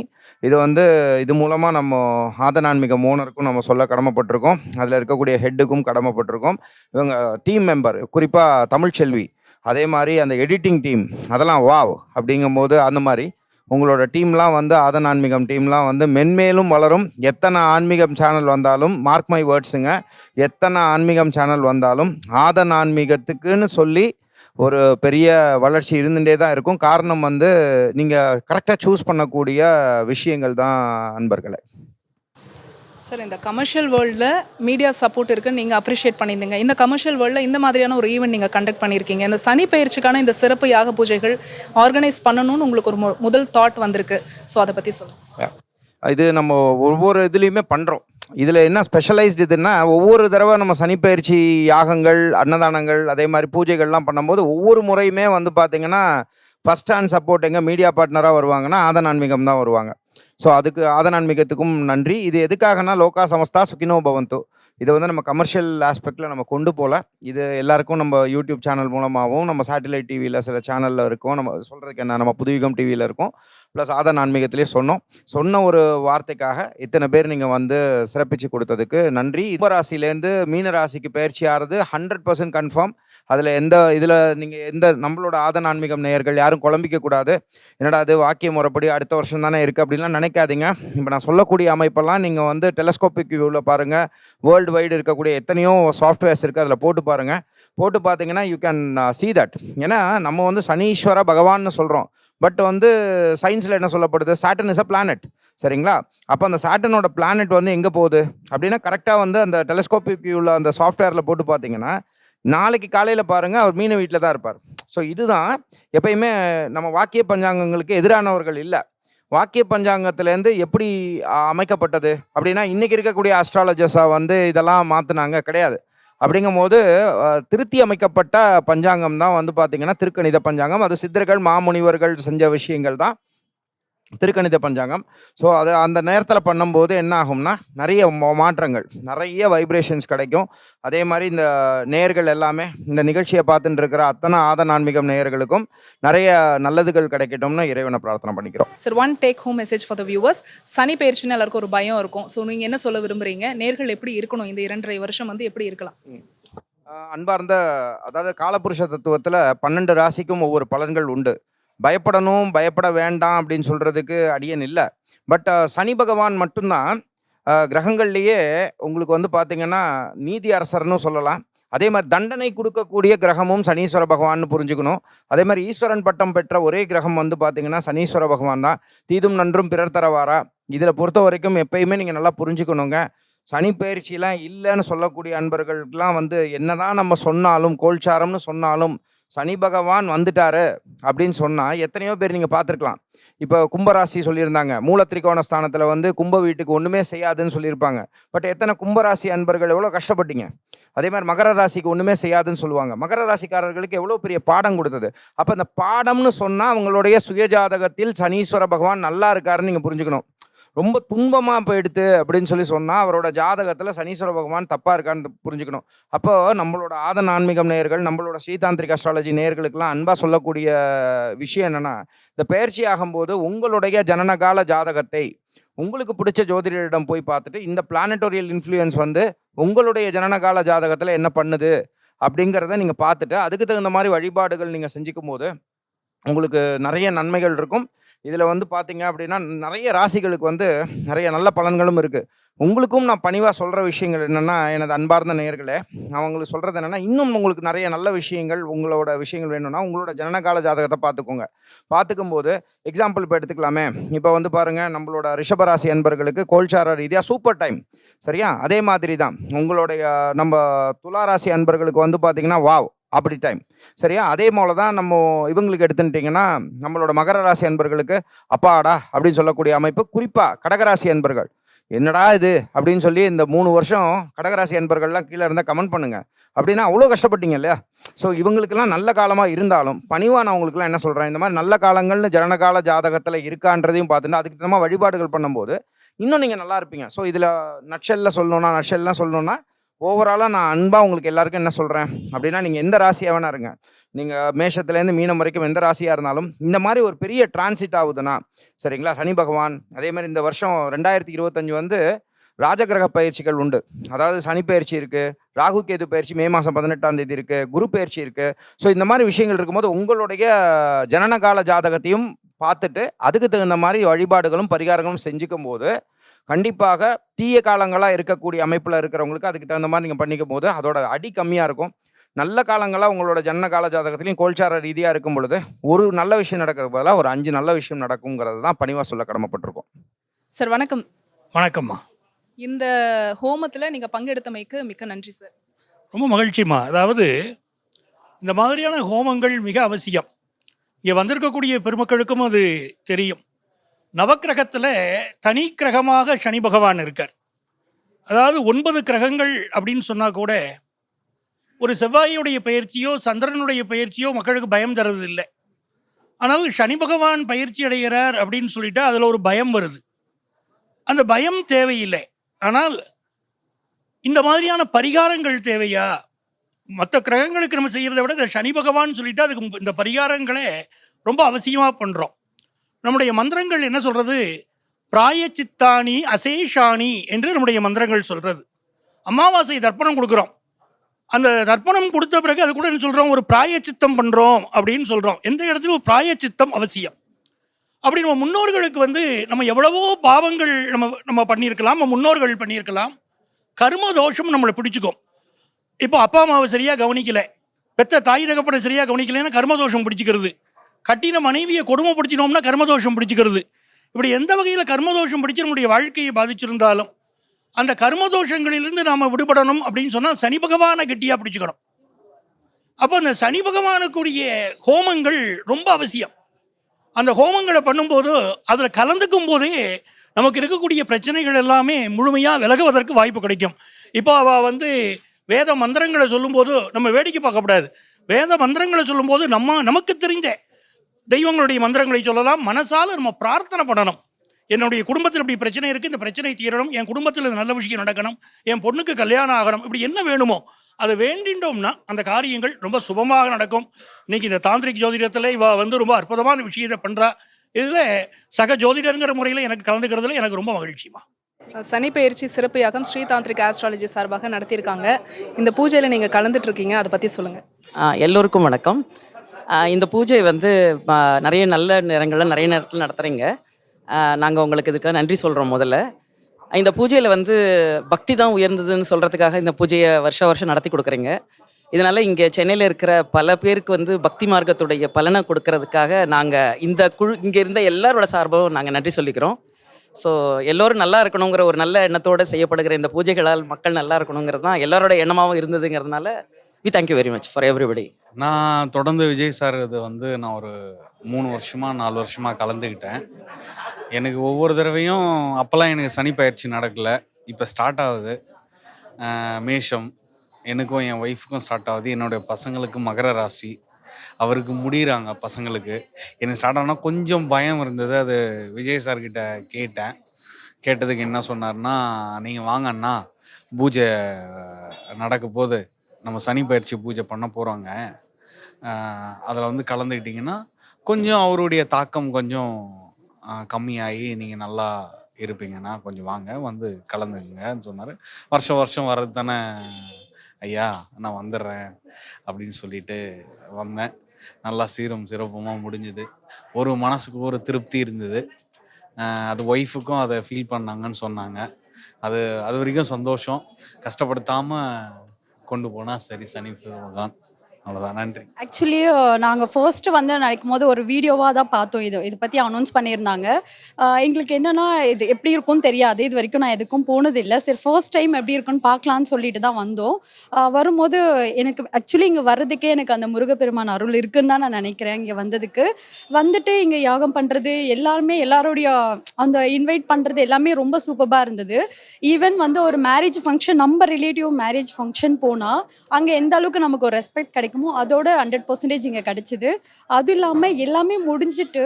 இது வந்து இது மூலமாக நம்ம ஆதநான்மிக ஓனருக்கும் நம்ம சொல்ல கடமைப்பட்டிருக்கோம். அதில் இருக்கக்கூடிய ஹெட்டுக்கும் கடமைப்பட்டிருக்கோம். இவங்க டீம் மெம்பர் குறிப்பாக தமிழ்ச்செல்வி அதே மாதிரி அந்த எடிட்டிங் டீம் அதெல்லாம் வாவ் அப்படிங்கும்போது அந்த மாதிரி உங்களோட டீம்லாம் வந்து ஆதன் ஆன்மீகம் டீம்லாம் வந்து மென்மேலும் வளரும். எத்தனை ஆன்மீகம் சேனல் வந்தாலும் மார்க் மை வேர்ட்ஸுங்க எத்தனை ஆன்மீகம் சேனல் வந்தாலும் ஆதன் ஆன்மீகத்துக்குன்னு சொல்லி ஒரு பெரிய வளர்ச்சி இருந்துகிட்டே தான் இருக்கும். காரணம் வந்து நீங்கள் கரெக்டாக சூஸ் பண்ணக்கூடிய விஷயங்கள் தான் அன்பர்களே. சார் இந்த கமர்ஷியல் வேர்ல்டில் மீடியா சப்போர்ட் இருக்குன்னு நீங்கள் அப்ரிஷியேட் பண்ணியிருந்தீங்க. இந்த கமர்ஷியல் வேர்ல்டில் இந்த மாதிரியான ஒரு ஈவெண்ட் நீங்கள் கண்டக்ட் பண்ணியிருக்கீங்க. இந்த சனி பயிற்சிக்கான இந்த சிறப்பு யாக பூஜைகள் ஆர்கனைஸ் பண்ணணும்னு உங்களுக்கு ஒரு முதல் தாட் வந்திருக்கு. ஸோ அதை பற்றி சொல்லுங்கள் இது நம்ம ஒவ்வொரு இதுலேயுமே பண்ணுறோம் இதில் என்ன ஸ்பெஷலைஸ்டு இதுன்னா ஒவ்வொரு தடவை நம்ம சனிப்பயிற்சி யாகங்கள் அன்னதானங்கள் அதே மாதிரி பூஜைகள்லாம் பண்ணும்போது ஒவ்வொரு முறையுமே வந்து பார்த்தீங்கன்னா ஃபஸ்ட் ஹேண்ட் சப்போர்ட் எங்கே மீடியா பார்ட்னராக வருவாங்கன்னா ஆதன் ஆன்மீகம் தான் வருவாங்க. ஸோ அதுக்கு ஆதன் ஆன்மீகத்துக்கும் நன்றி. இது எதுக்காகனா லோகா சமஸ்தா சுகினோ பவந்தோ. இதை வந்து நம்ம கமர்ஷியல் ஆஸ்பெக்டில் நம்ம கொண்டு போகல. இது எல்லாருக்கும் நம்ம யூடியூப் சேனல் மூலமாகவும் நம்ம சேட்டலைட் டிவியில் சில சேனலில் இருக்கோம். நம்ம சொல்கிறதுக்கு என்ன? நம்ம புதுயுகம் டிவியில் இருக்கும். ப்ளஸ் ஆதன் ஆன்மீகத்திலே சொன்னோம். சொன்ன ஒரு வார்த்தைக்காக இத்தனை பேர் நீங்கள் வந்து சிறப்பிச்சு கொடுத்ததுக்கு நன்றி. கும்பராசிலேருந்து மீன ராசிக்கு பயிற்சி ஆகிறது ஹண்ட்ரட் பர்சன்ட் கன்ஃபார்ம் அதில் எந்த இதில் நீங்கள் எந்த நம்மளோட ஆதன் ஆன்மீகம் நேயர்கள் யாரும் குழம்பிக்க கூடாது என்னடா அது வாக்கிய முறைப்படி அடுத்த வருஷம் தானே இருக்குது அப்படின்லாம் நினைக்காதீங்க. இப்போ நான் சொல்லக்கூடிய அமைப்பெல்லாம் நீங்கள் வந்து டெலஸ்கோபிக் வியூவில் பாருங்கள் வேர்ல்டு வைடு இருக்கக்கூடிய எத்தனையோ சாஃப்ட்வேர்ஸ் இருக்குது அதில் போட்டு பாருங்கள் போட்டு பார்த்தீங்கன்னா you can see uh, that ஏன்னா நம்ம வந்து சனீஸ்வர பகவான்னு சொல்கிறோம் பட் வந்து சயின்ஸில் என்ன சொல்லப்படுது? சாட்டன் இஸ் அ பிளானட் சரிங்களா? அப்போ அந்த சாட்டனோட பிளானட் வந்து எங்கே போகுது? அப்படின்னா கரெக்டாக வந்து அந்த டெலஸ்கோபிக் வியூவில் அந்த சாஃப்ட்வேரில் போட்டு பார்த்தீங்கன்னா நாளைக்கு காலையில் பாருங்கள் அவர் மீன வீட்டில் தான் இருப்பார். ஸோ இதுதான் எப்பயுமே நம்ம வாக்கிய பஞ்சாங்கங்களுக்கு எதிரானவர்கள் இல்லை. வாக்கிய பஞ்சாங்கத்திலேருந்து எப்படி அமைக்கப்பட்டது? அப்படின்னா இன்னைக்கு இருக்கக்கூடிய அஸ்ட்ராலஜர்ஸாக வந்து இதெல்லாம் மாற்றினாங்க கிடையாது. அப்படிங்கும்போது போது திருத்தி அமைக்கப்பட்ட பஞ்சாங்கம் தான் வந்து பார்த்திங்கன்னா திருக்கணித பஞ்சாங்கம். அது சித்தர்கள் மாமுனிவர்கள் செஞ்ச விஷயங்கள் தான் திருக்கணித பஞ்சாங்கம். ஸோ அது அந்த நேரத்தில் பண்ணும்போது என்ன ஆகும்னா நிறைய மாற்றங்கள் நிறைய வைப்ரேஷன்ஸ் கிடைக்கும். அதே மாதிரி இந்த நேயர்கள் எல்லாமே இந்த நிகழ்ச்சியை பார்த்துட்டு இருக்கிற அத்தனை ஆத ஆன்மீகம் நேயர்களுக்கும் நிறைய நல்லதுகள் கிடைக்கட்டும்னு இறைவனை பிரார்த்தனை பண்ணிக்கிறோம். Sir one take home message for the viewers Shani பயிற்சின்னு எல்லாருக்கும் ஒரு பயம் இருக்கும். ஸோ நீங்கள் என்ன சொல்ல விரும்புறீங்க? நேர்கள் எப்படி இருக்கணும்? இந்த இரண்டரை வருஷம் வந்து எப்படி இருக்கலாம்? அன்பார்ந்த அதாவது காலபுருஷ தத்துவத்தில் பன்னெண்டு ராசிக்கும் ஒவ்வொரு பலன்கள் உண்டு. பயப்படணும் பயப்பட வேண்டாம் அப்படின்னு சொல்கிறதுக்கு அடியன் இல்லை. பட் சனி பகவான் மட்டும்தான் கிரகங்கள்லேயே உங்களுக்கு வந்து பார்த்தீங்கன்னா நீதி அரசர்னு சொல்லலாம். அதே மாதிரி தண்டனை கொடுக்கக்கூடிய கிரகமும் சனீஸ்வர பகவான்னு புரிஞ்சுக்கணும். அதே மாதிரி ஈஸ்வரன் பட்டம் பெற்ற ஒரே கிரகம் வந்து பார்த்தீங்கன்னா சனீஸ்வர பகவான் தான். தீதும் நன்றும் பிறர் தரவாரா இதில் பொறுத்த வரைக்கும் எப்பயுமே நீங்கள் நல்லா புரிஞ்சுக்கணுங்க. சனி பயிற்சியெலாம் இல்லைன்னு சொல்லக்கூடிய அன்பர்களுக்கெல்லாம் வந்து என்னதான் நம்ம சொன்னாலும் கோல்சாரம்னு சொன்னாலும் சனி பகவான் வந்துட்டாரு அப்படின்னு சொன்னால் எத்தனையோ பேர் நீங்கள் பார்த்துருக்கலாம். இப்போ கும்பராசி சொல்லியிருந்தாங்க. மூல திரிகோண ஸ்தானத்தில் வந்து கும்ப வீட்டுக்கு ஒன்றுமே செய்யாதுன்னு சொல்லியிருப்பாங்க. பட் எத்தனை கும்பராசி அன்பர்கள் எவ்வளோ கஷ்டப்பட்டீங்க? அதே மாதிரி மகர ராசிக்கு ஒன்றுமே செய்யாதுன்னு சொல்லுவாங்க. மகர ராசிக்காரர்களுக்கு எவ்வளோ பெரிய பாடம் கொடுத்தது. அப்போ அந்த பாடம்னு சொன்னால் அவங்களுடைய சுயஜாதகத்தில் சனீஸ்வர பகவான் நல்லா இருக்காருன்னு நீங்கள் புரிஞ்சுக்கணும். ரொம்ப துன்பமாக போயிடுது அப்படின்னு சொல்லி சொன்னால் அவரோட ஜாதகத்தில் சனீஸ்வர பகவான் தப்பாக இருக்கான்னு புரிஞ்சுக்கணும். அப்போ நம்மளோட ஆதன் ஆன்மீகம் நேயர்கள் நம்மளோட ஸ்ரீதாந்திரிக் அஸ்ட்ராலஜி நேயர்களுக்கெல்லாம் அன்பாக சொல்லக்கூடிய விஷயம் என்னென்னா இந்த பயிற்சி ஆகும்போது உங்களுடைய ஜனனகால ஜாதகத்தை உங்களுக்கு பிடிச்ச ஜோதிடரிடம் போய் பார்த்துட்டு இந்த பிளானட்டோரியல் இன்ஃப்ளூயன்ஸ் வந்து உங்களுடைய ஜனனகால ஜாதகத்தில் என்ன பண்ணுது அப்படிங்கிறத நீங்கள் பார்த்துட்டு அதுக்கு தகுந்த மாதிரி வழிபாடுகள் நீங்கள் செஞ்சுக்கும் போது உங்களுக்கு நிறைய நன்மைகள் இருக்கும். இதில் வந்து பார்த்தீங்க அப்படின்னா நிறைய ராசிகளுக்கு வந்து நிறைய நல்ல பலன்களும் இருக்குது உங்களுக்கும் நான் பணிவாக சொல்கிற விஷயங்கள் என்னென்னா எனது அன்பார்ந்த நேர்களே நான் உங்களுக்கு சொல்கிறது என்னென்னா இன்னும் உங்களுக்கு நிறைய நல்ல விஷயங்கள் உங்களோட விஷயங்கள் வேணும்னா உங்களோட ஜனனகால ஜாதகத்தை பார்த்துக்கோங்க பார்த்துக்கும் போது எக்ஸாம்பிள் இப்போ எடுத்துக்கலாமே. இப்போ வந்து பாருங்கள் நம்மளோட ரிஷபராசி அன்பர்களுக்கு கோல்சார ரீதியாக சூப்பர் டைம் சரியா? அதே மாதிரி தான் உங்களுடைய நம்ம துளாராசி அன்பர்களுக்கு வந்து பார்த்தீங்கன்னா வாவ் அப்படி டைம் சரியா? அதே போல தான் நம்ம இவங்களுக்கு எடுத்துட்டிங்கன்னா நம்மளோட மகர ராசி அன்பர்களுக்கு அப்பாடா அப்படின்னு சொல்லக்கூடிய அமைப்பு குறிப்பாக கடகராசி அன்பர்கள். என்னடா இது? அப்படின்னு சொல்லி இந்த மூணு வருஷம் கடகராசி அன்பர்கள்லாம் கீழே இருந்தால் கமெண்ட் பண்ணுங்க. அப்படின்னா அவ்வளோ கஷ்டப்பட்டீங்க இல்லையா? ஸோ இவங்களுக்கெல்லாம் நல்ல காலமாக இருந்தாலும் பணிவாக நான் உங்களுக்குலாம் என்ன சொல்கிறேன் இந்த மாதிரி நல்ல காலங்கள்னு ஜனனகால ஜாதகத்தில் இருக்கான்றதையும் பார்த்துட்டு அதுக்கு தகுந்த வழிபாடுகள் பண்ணும்போது இன்னும் நீங்கள் நல்லா இருப்பீங்க. ஸோ இதில் நட்சல்ல சொல்லணும்னா நட்சல்லாம் சொல்லணும்னா ஓவராலாக நான் அன்பாக உங்களுக்கு எல்லாருக்கும் என்ன சொல்கிறேன் அப்படின்னா நீங்கள் எந்த ராசியாக வேணா இருங்க. நீங்கள் மேஷத்துலேருந்து மீனம் வரைக்கும் எந்த ராசியாக இருந்தாலும் இந்த மாதிரி ஒரு பெரிய டிரான்சிட் ஆகுதுன்னா சரிங்களா? சனி பகவான் அதே மாதிரி இந்த வருஷம் ரெண்டாயிரத்தி இருபத்தஞ்சு வந்து ராஜகிரக பயிற்சிகள் உண்டு. அதாவது சனி பயிற்சி இருக்குது ராகு கேது பயிற்சி மே மாதம் பதினெட்டாம் தேதி இருக்குது குரு பயிற்சி இருக்குது ஸோ இந்த மாதிரி விஷயங்கள் இருக்கும்போது உங்களுடைய ஜனனகால ஜாதகத்தையும் பார்த்துட்டு அதுக்கு தகுந்த மாதிரி வழிபாடுகளும் பரிகாரங்களும் செஞ்சுக்கும் போது கண்டிப்பாக தீய காலங்களாக இருக்கக்கூடிய அமைப்பில் இருக்கிறவங்களுக்கு அதுக்கு தகுந்த மாதிரி நீங்கள் பண்ணிக்கும் போது அதோட அடி கம்மியாக இருக்கும். நல்ல காலங்களாக உங்களோட ஜன்ன கால ஜாதகத்திலையும் கோல்சார ரீதியாக இருக்கும் பொழுது ஒரு நல்ல விஷயம் நடக்கிறது பதிலாக ஒரு அஞ்சு நல்ல விஷயம் நடக்குங்கிறது தான் பணிவாக சொல்ல கடமைப்பட்டிருக்கோம். சார் வணக்கம். வணக்கம்மா. இந்த ஹோமத்துல நீங்க பங்கெடுத்தமைக்கு மிக்க நன்றி சார். ரொம்ப மகிழ்ச்சிம்மா. அதாவது இந்த மாதிரியான ஹோமங்கள் மிக அவசியம். இங்கே வந்திருக்கக்கூடிய பெருமக்களுக்கும் அது தெரியும். நவக்கிரகத்தில் தனி கிரகமாக சனி பகவான் இருக்கார். அதாவது ஒன்பது கிரகங்கள் அப்படின்னு சொன்னால் கூட ஒரு செவ்வாயுடைய பயிற்சியோ சந்திரனுடைய பயிற்சியோ மக்களுக்கு பயம் தர்றதில்லை. ஆனால் சனி பகவான் பயிற்சி அடைகிறார் அப்படின்னு சொல்லிட்டா அதில் ஒரு பயம் வருது. அந்த பயம் தேவையில்லை. ஆனால் இந்த மாதிரியான பரிகாரங்கள் தேவையா? மற்ற கிரகங்களுக்கு நம்ம செய்கிறத விட இந்த சனி பகவான் சொல்லிட்டு அதுக்கு இந்த பரிகாரங்களை ரொம்ப அவசியமாக பண்ணுறோம் நம்முடைய மந்திரங்கள் என்ன சொல்கிறது பிராயச்சித்தானி அசேஷானி என்று நம்முடைய மந்திரங்கள் சொல்கிறது அமாவாசை தர்ப்பணம் கொடுக்குறோம். அந்த தர்ப்பணம் கொடுத்த பிறகு அது கூட என்ன சொல்கிறோம் ஒரு பிராயச்சித்தம் பண்ணுறோம் அப்படின்னு சொல்கிறோம் எந்த இடத்துலையும் ஒரு பிராயச்சித்தம் அவசியம். அப்படி நம்ம முன்னோர்களுக்கு வந்து நம்ம எவ்வளவோ பாவங்கள் நம்ம நம்ம பண்ணியிருக்கலாம் நம்ம முன்னோர்கள் பண்ணியிருக்கலாம். கர்ம தோஷம் நம்மளை பிடிச்சிக்கும். இப்போ அப்பா அம்மாவை சரியாக கவனிக்கலை. பெத்த தாய் தகப்பனை சரியாக கவனிக்கலைன்னா கர்மதோஷம் பிடிச்சிக்கிறது. கட்டின மனைவியை கொடுமைப்படுத்தினோம்னா கர்மதோஷம் பிடிச்சிக்கிறது. இப்படி எந்த வகையில் கர்மதோஷம் பிடிச்சு நம்முடைய வாழ்க்கையை பாதிச்சிருந்தாலும் அந்த கர்மதோஷங்களிலிருந்து நாம் விடுபடணும் அப்படின்னு சொன்னால் சனி பகவானை கெட்டியாக பிடிச்சிக்கணும். அப்போ அந்த சனி பகவானுக்குரிய ஹோமங்கள் ரொம்ப அவசியம். அந்த ஹோமங்களை பண்ணும்போது அதில் கலந்துக்கும் போதே நமக்கு இருக்கக்கூடிய பிரச்சனைகள் எல்லாமே முழுமையாக விலகுவதற்கு வாய்ப்பு கிடைக்கும். இப்போ அவள் வந்து வேத மந்திரங்களை சொல்லும்போது நம்ம வேடிக்கை பார்க்கக்கூடாது. வேத மந்திரங்களை சொல்லும்போது நம்ம நமக்கு தெரிஞ்ச தெய்வங்களுடைய மந்திரங்களை சொல்லலாம். மனசால நம்ம பிரார்த்தனை பண்ணணும். என்னுடைய குடும்பத்தில் இப்படி பிரச்சனை இருக்குது இந்த பிரச்சனை தீரணும். என் குடும்பத்தில் நல்ல விஷயம் நடக்கணும். என் பொண்ணுக்கு கல்யாணம் ஆகணும். இப்படி என்ன வேணுமோ அதை வேண்டிண்டோம்னா அந்த காரியங்கள் ரொம்ப சுபமாக நடக்கும். இன்னைக்கு இந்த தாந்திரிக் ஜோதிடத்தில் இவ வந்து ரொம்ப அற்புதமான விஷயத்தை பண்ணுறா இதில் சக ஜோதிடருங்கிற முறையில் எனக்கு கலந்துக்கிறதுல எனக்கு ரொம்ப மகிழ்ச்சிமா சனி பயிற்சி சிறப்பு யாகம் ஸ்ரீ தாந்திரிக் ஆஸ்ட்ராலஜி சார்பாக நடத்தியிருக்காங்க. இந்த பூஜையில நீங்க கலந்துட்டு இருக்கீங்க. அதை பத்தி சொல்லுங்க. ஆ, எல்லோருக்கும் வணக்கம். இந்த பூஜை வந்து நிறைய நல்ல நேரங்களில் நிறைய நேரத்தில் நடத்துகிறீங்க நாங்கள் உங்களுக்கு இதுக்காக நன்றி சொல்கிறோம் முதல்ல. இந்த பூஜையில் வந்து பக்தி தான் உயர்ந்ததுன்னு சொல்கிறதுக்காக இந்த பூஜையை வருஷ வருஷம் நடத்தி கொடுக்குறீங்க. இதனால் இங்கே சென்னையில் இருக்கிற பல பேருக்கு வந்து பக்தி மார்க்கத்துடைய பலனை கொடுக்கறதுக்காக நாங்கள் இந்த குழு இங்கே இருந்த எல்லாரோட சார்பும் நாங்கள் நன்றி சொல்லிக்கிறோம். ஸோ எல்லோரும் நல்லா இருக்கணுங்கிற ஒரு நல்ல எண்ணத்தோடு செய்யப்படுகிற இந்த பூஜைகளால் மக்கள் நல்லா இருக்கணுங்கிறது தான் எல்லாரோட எண்ணமாகவும் இருந்ததுங்கிறதுனால we thank you very much for everybody நான் தொடர்ந்து விஜய் சார் இது வந்து நான் ஒரு மூணு வருஷமா நாலு வருஷமா கலந்துக்கிட்டேன் எனக்கு ஒவ்வொரு தடவையும் அப்போல்லாம் எனக்கு சனி பயிற்சி நடக்கல. இப்போ ஸ்டார்ட் ஆகுது. மேஷம். எனக்கும் என் ஒய்ஃபுக்கும் ஸ்டார்ட் ஆகுது. என்னுடைய பசங்களுக்கு மகர ராசி. அவருக்கு முடிகிறாங்க பசங்களுக்கு. எனக்கு ஸ்டார்ட் ஆனால் கொஞ்சம் பயம் இருந்தது. அது விஜய் சார்கிட்ட கேட்டேன். கேட்டதுக்கு என்ன சொன்னார்னா நீங்கள் வாங்க அண்ணா. பூஜை நடக்க போது நம்ம சனி பயிற்சி பூஜை பண்ண போகிறோங்க அதில் வந்து கலந்துக்கிட்டிங்கன்னா கொஞ்சம் அவருடைய தாக்கம் கொஞ்சம் கம்மியாகி நீங்கள் நல்லா இருப்பீங்கன்னா கொஞ்சம் வாங்க வந்து கலந்துக்குங்கன்னு சொன்னார். வருஷம் வருஷம் வர்றது தானே ஐயா நான் வந்துடுறேன் அப்படின்னு சொல்லிட்டு வந்தேன். நல்லா சீரும் சிறப்புமாக முடிஞ்சுது. ஒரு மனசுக்கு ஒரு திருப்தி இருந்தது. அது ஒய்ஃபுக்கும் அதை ஃபீல் பண்ணாங்கன்னு சொன்னாங்க. அது அது வரைக்கும் சந்தோஷம். கஷ்டப்படுத்தாமல் கொண்டு போனால் சரி சனி பகவான் அவ்வளோதான் நன்றி. ஆக்சுவலி நாங்கள் ஃபர்ஸ்ட் வந்து நினைக்கும் போது ஒரு வீடியோவாக தான் பார்த்தோம் இது. இதை பற்றி அனௌன்ஸ் பண்ணியிருந்தாங்க. எங்களுக்கு என்னன்னா இது எப்படி இருக்கும்னு தெரியாது. இது வரைக்கும் நான் எதுக்கும் போனது இல்லை சரி ஃபர்ஸ்ட் டைம் எப்படி இருக்குன்னு பார்க்கலான்னு சொல்லிட்டு தான் வந்தோம். வரும்போது எனக்கு ஆக்சுவலி இங்கே வர்றதுக்கே எனக்கு அந்த முருகப்பெருமான் அருள் இருக்குன்னு தான் நான் நினைக்கிறேன் இங்கே வந்ததுக்கு. வந்துட்டு இங்கே யாகம் பண்ணுறது எல்லாருமே எல்லாருடைய அந்த இன்வைட் பண்ணுறது எல்லாமே ரொம்ப சூப்பராக இருந்தது. ஈவன் வந்து ஒரு மேரேஜ் ஃபங்க்ஷன் நம்ம ரிலேட்டிவ் மேரேஜ் ஃபங்க்ஷன் போனால் அங்கே எந்த அளவுக்கு நமக்கு ஒரு ரெஸ்பெக்ட் கிடைக்கும் அதோட ஹண்ட்ரட் பர்சன்டேஜ் இங்கே கிடைச்சிது. அதுவும் இல்லாமல் எல்லாமே முடிஞ்சிட்டு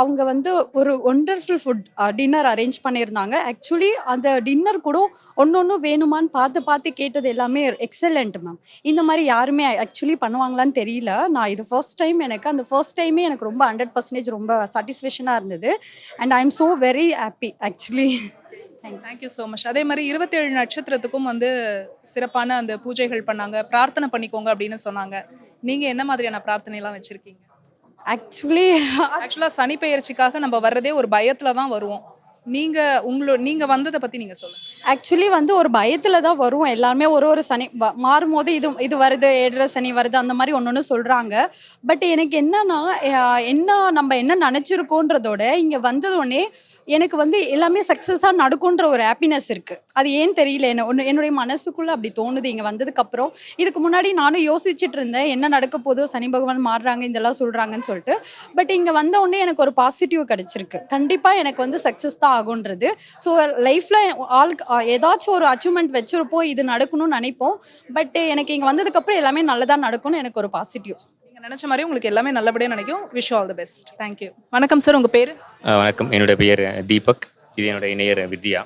அவங்க வந்து ஒரு ஒண்டர்ஃபுல் ஃபுட் டின்னர் அரேஞ்ச் பண்ணியிருந்தாங்க. ஆக்சுவலி அந்த டின்னர் கூட ஒன்று ஒன்று வேணுமான்னு பார்த்து பார்த்து கேட்டது எல்லாமே எக்ஸலண்ட் மேம் இந்த மாதிரி யாருமே ஆக்சுவலி பண்ணுவாங்களான்னு தெரியல. நான் இது ஃபர்ஸ்ட் டைம் எனக்கு அந்த ஃபர்ஸ்ட் டைமே எனக்கு ரொம்ப ஹண்ட்ரட் பர்சன்டேஜ் ரொம்ப சாட்டிஸ்ஃபேக்ஷனாக இருந்தது. And I am so very happy actually thank you so much அதே மாதிரி இருபத்தேழு நட்சத்திரத்துக்கும் வந்து சிறப்பான அந்த பூஜைகள் பண்ணாங்க. பிரார்த்தனை பண்ணிக்கோங்க அப்படின்னு சொன்னாங்க. நீங்க என்ன மாதிரியான பிரார்த்தனை எல்லாம் வச்சிருக்கீங்க ஆக்சுவலி ஆக்சுவலா சனி பெயர்ச்சிக்காக நம்ம வர்றதே ஒரு பயத்துல தான் வருவோம். நீங்க உங்களோட நீங்க வந்ததை பத்தி நீங்க சொல்லுங்க. ஆக்சுவலி வந்து ஒரு பயத்துல தான் வருவோம். எல்லாருமே ஒரு ஒரு சனி வ- மாறும்போது இது இது வருது ஏழரை சனி வருது அந்த மாதிரி ஒன்று ஒன்று சொல்றாங்க. பட் எனக்கு என்னன்னா என்ன நம்ம என்ன நினைச்சிருக்கோன்றதோட இங்க வந்ததோடனே எனக்கு வந்து எல்லாமே சக்ஸஸாக நடக்குன்ற ஒரு ஹாப்பினஸ் இருக்குது அது ஏன் தெரியல? என்ன ஒன்று என்னுடைய மனசுக்குள்ளே அப்படி தோணுது. இங்கே வந்ததுக்கப்புறம் இதுக்கு முன்னாடி நானும் யோசிச்சுட்டு இருந்தேன் என்ன நடக்க போதோ சனி பகவான் மாறுறாங்க இதெல்லாம் சொல்கிறாங்கன்னு சொல்லிட்டு. பட் இங்கே வந்த உடனே எனக்கு ஒரு பாசிட்டிவ் கிடச்சிருக்கு. கண்டிப்பாக எனக்கு வந்து சக்ஸஸ் தான் ஆகுன்றது ஸோ லைஃப்பில் ஆளுக்கு ஏதாச்சும் ஒரு அச்சீவ்மெண்ட் வச்சுருப்போம் இது நடக்கணும்னு நினைப்போம். பட் எனக்கு இங்கே வந்ததுக்கப்புறம் எல்லாமே நல்லதாக நடக்கும்னு எனக்கு ஒரு பாசிட்டிவ் நினைச்ச மாதிரி உங்களுக்கு எல்லாமே நல்லபடியா நினைக்கும். Wish all the best thank you வணக்கம் சார் உங்க பேரு? அஹ் வணக்கம். என்னுடைய பெயர் தீபக். இது என்னோட இணையர் வித்யா.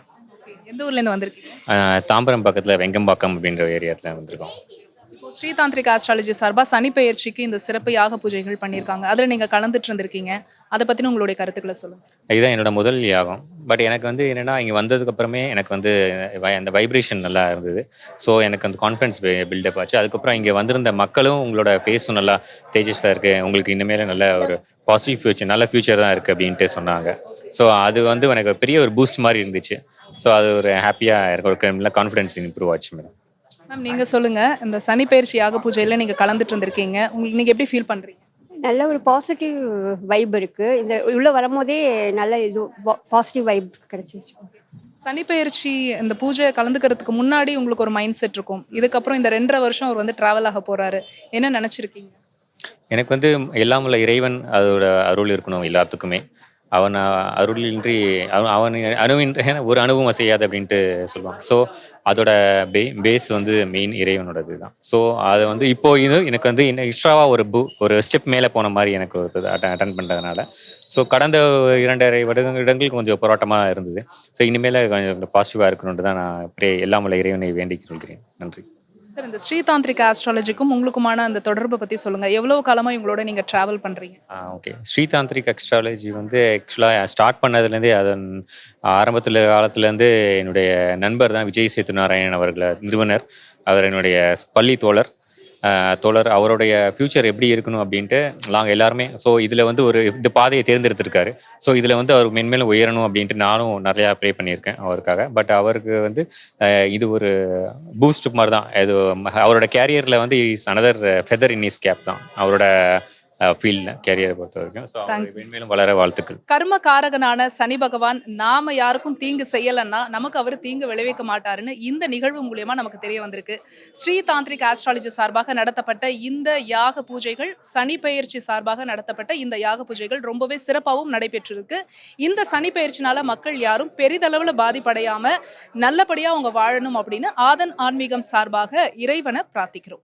எந்த ஊர்ல இருந்து வந்திருக்கீங்க? அஹ் தாம்பரம் பக்கத்தில் வெங்கம்பாக்கம் அப்படின்ற ஏரியாத்தில் வந்திருக்கோம். ஸ்ரீதாந்திரிக் ஆஸ்ட்ராலஜி சார்பாக சனி பெயர்ச்சிக்கு இந்த சிறப்பு யாக பூஜைகள் பண்ணியிருக்காங்க. அதில் நீங்கள் கலந்துட்டு இருந்திருக்கீங்க. அதை பற்றின உங்களுடைய கருத்துக்களை சொல்லுங்கள் இதுதான் என்னோட முதல் யாகம். பட் எனக்கு வந்து என்னென்னா இங்கே வந்ததுக்கு அப்புறமே எனக்கு வந்து வை- அந்த வைப்ரேஷன் நல்லா இருந்தது. ஸோ எனக்கு அந்த கான்ஃபிடன்ஸ் பில்டப் ஆச்சு. அதுக்கப்புறம் இங்கே வந்திருந்த மக்களும் உங்களோட பேசும் நல்லா தேஜஸாக இருக்குது உங்களுக்கு இனிமேல் நல்ல ஒரு பாசிட்டிவ் ஃபியூச்சர் நல்ல ஃபியூச்சர் தான் இருக்குது அப்படின்ட்டு சொன்னாங்க. ஸோ அது வந்து எனக்கு ஒரு பெரிய ஒரு பூஸ்ட் மாதிரி இருந்துச்சு. ஸோ அது ஒரு ஹாப்பியாக எனக்கு ஒரு கான்ஃபிடன்ஸ் இம்ப்ரூவ் ஆச்சு மேடம். மேம் நீங்க சொல்லுங்க. இந்த சனி பெயர்ச்சி யாக பூஜையில நீங்க கலந்துட்டு இருந்திருக்கீங்க. உங்களுக்கு நீங்க எப்படி ஃபீல் பண்றீங்க? நல்ல ஒரு பாசிட்டிவ் வைப் இருக்கு. இந்த உள்ள வரும்போதே நல்ல இது பாசிட்டிவ் வைப் கிடைச்சிச்சு சனி பெயர்ச்சி இந்த பூஜை கலந்துக்கிறதுக்கு முன்னாடி உங்களுக்கு ஒரு மைண்ட் செட் இருக்கும். இதுக்கப்புறம் இந்த ரெண்டரை வருஷம் அவர் வந்து டிராவல் ஆக போறாரு. என்ன நினைச்சிருக்கீங்க? எனக்கு வந்து எல்லாம் உள்ள இறைவன் அதோட அருள் இருக்கணும் எல்லாத்துக்குமே. அவன் அருளின்றி அவன் அவன் அணுவின்றி ஒரு அணுவும் அசையாது அப்படின்ட்டு சொல்லுவான் ஸோ அதோட பே பேஸ் வந்து மெயின் இறைவனோடது தான். ஸோ அதை வந்து இப்போ இது எனக்கு வந்து இன்னும் எக்ஸ்ட்ராவாக ஒரு பு ஒரு ஸ்டெப் மேலே போன மாதிரி எனக்கு ஒரு அட்டன் பண்ணுறதுனால ஸோ கடந்த இரண்டரை வருடங்களுக்கு கொஞ்சம் போராட்டமாக இருந்தது. ஸோ இனிமேல் கொஞ்சம் பாசிட்டிவாக இருக்கணுன்ட்டு தான் நான் அப்படியே எல்லாம் உள்ள இறைவனை வேண்டிக் கொள்கிறேன். நன்றி. சார் இந்த ஸ்ரீதாந்திரிக் ஆஸ்ட்ராலஜிக்கும் உங்களுக்குமான அந்த தொடர்பை பத்தி சொல்லுங்க. எவ்வளவு காலமா இவங்களோட நீங்க டிராவல் பண்றீங்க? ஓகே ஸ்ரீதாந்திரிக் அஸ்ட்ராலஜி வந்து ஆக்சுவலாக ஸ்டார்ட் பண்ணதுலேருந்தே அதன் ஆரம்பத்தில் காலத்துலேருந்து என்னுடைய நண்பர் தான் விஜய் சேத்து நாராயணன் அவர்களை நிறுவனர். அவர் என்னுடைய பள்ளி தோழர். தோழர் அவருடைய ஃப்யூச்சர் எப்படி இருக்கணும் அப்படின்ட்டு நாங்கள் எல்லாருமே ஸோ இதில் வந்து ஒரு இந்த பாதையை தேர்ந்தெடுத்திருக்காரு. ஸோ இதில் வந்து அவர் மென்மேலும் உயரணும் அப்படின்ட்டு நானும் நிறையா ப்ளே பண்ணியிருக்கேன் அவருக்காக. பட் அவருக்கு வந்து இது ஒரு பூஸ்ட் மாதிரி தான். இது அவரோட கேரியரில் வந்து is another feather in is cap தான். அவரோட ஃபீல்டில் கேரியரை பொறுத்த வரைக்கும். ஸோ மென்மேலும் வளர வாழ்த்துக்கள். கர்ம காரகனான சனி பகவான் நாம யாருக்கும் தீங்கு செய்யலைன்னா நமக்கு அவர் தீங்கு விளைவிக்க மாட்டாருன்னு இந்த நிகழ்வு மூலியமா நமக்கு தெரிய வந்திருக்கு. ஸ்ரீ தாந்திரிக் ஆஸ்ட்ராலஜி சார்பாக நடத்தப்பட்ட இந்த யாக பூஜைகள் சனி பெயர்ச்சி சார்பாக நடத்தப்பட்ட இந்த யாக பூஜைகள் ரொம்பவே சிறப்பாகவும் நடைபெற்றிருக்கு. இந்த சனி பெயர்ச்சினால மக்கள் யாரும் பெரிதளவுல பாதிப்படையாம நல்லபடியா அவங்க வாழணும் அப்படின்னு ஆதன் ஆன்மீகம் சார்பாக இறைவனை பிரார்த்திக்கிறோம்.